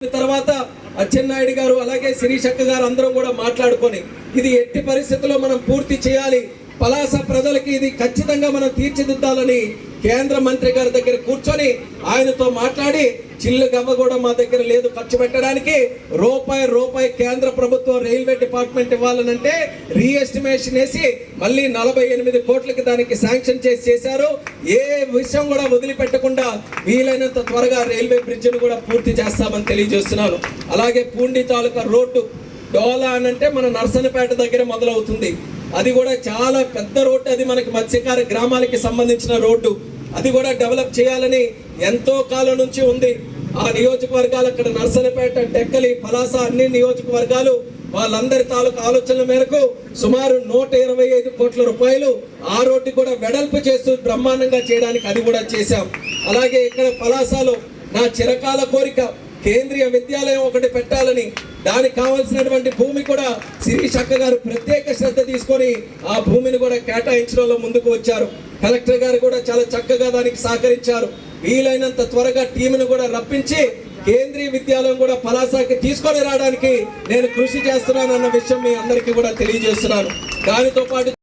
తర్వాత అచ్చెన్నాయుడు గారు అలాగే శిరీషక్క గారు అందరూ కూడా మాట్లాడుకొని ఇది ఎట్టి పరిస్థితుల్లో మనం పూర్తి చేయాలి. పలాస ప్రజలకి ఇది ఖచ్చితంగా మనం తీర్చిదిద్దాలని కేంద్ర మంత్రి గారి దగ్గర కూర్చొని ఆయనతో మాట్లాడి చిల్లు గవ్వ కూడా మా దగ్గర లేదు ఖర్చు పెట్టడానికి. రూపాయి రూపాయి కేంద్ర ప్రభుత్వం రైల్వే డిపార్ట్మెంట్ ఇవ్వాలనంటే రీఎస్టిమేషన్ వేసి మళ్ళీ నలభై ఎనిమిది కోట్లకి దానికి శాంక్షన్ చేసి చేశారు. ఏ విషయం కూడా వదిలిపెట్టకుండా వీలైనంత త్వరగా రైల్వే బ్రిడ్జ్ను కూడా పూర్తి చేస్తామని తెలియజేస్తున్నాను. అలాగే పూండి తాలూకా రోడ్డు డోలా అనంటే మన నర్సనపేట దగ్గర మొదలవుతుంది. అది కూడా చాలా పెద్ద రోడ్డు అది మనకి మత్స్యకార గ్రామాలకి సంబంధించిన రోడ్డు. అది కూడా డెవలప్ చేయాలని ఎంతో కాలం నుంచి ఉంది. ఆ నియోజకవర్గాలు అక్కడ నర్సనపేట టెక్కలి పలాస అన్ని నియోజకవర్గాలు వాళ్ళందరి తాలూకు ఆలోచనల మేరకు సుమారు నూట ఇరవై ఐదు కోట్ల రూపాయలు ఆ రోడ్డు కూడా వెడల్పు చేస్తూ బ్రహ్మాండంగా చేయడానికి అది కూడా చేశాం. అలాగే ఇక్కడ పలాసలో నా చిరకాల కోరిక కేంద్రీయ విద్యాలయం ఒకటి పెట్టాలని దానికి కావాల్సినటువంటి భూమి కూడా శిరీష్ అక్క గారు ప్రత్యేక శ్రద్ధ తీసుకొని ఆ భూమిని కూడా కేటాయించడంలో ముందుకు వచ్చారు. కలెక్టర్ గారు కూడా చాలా చక్కగా దానికి సహకరించారు. వీలైనంత త్వరగా టీంను కూడా రప్పించి కేంద్రీయ విద్యాలయం కూడా పలాసాకి తీసుకొని రావడానికి నేను కృషి చేస్తున్నాను అన్న విషయం మీ అందరికీ కూడా తెలియజేస్తున్నాను. దానితో పాటు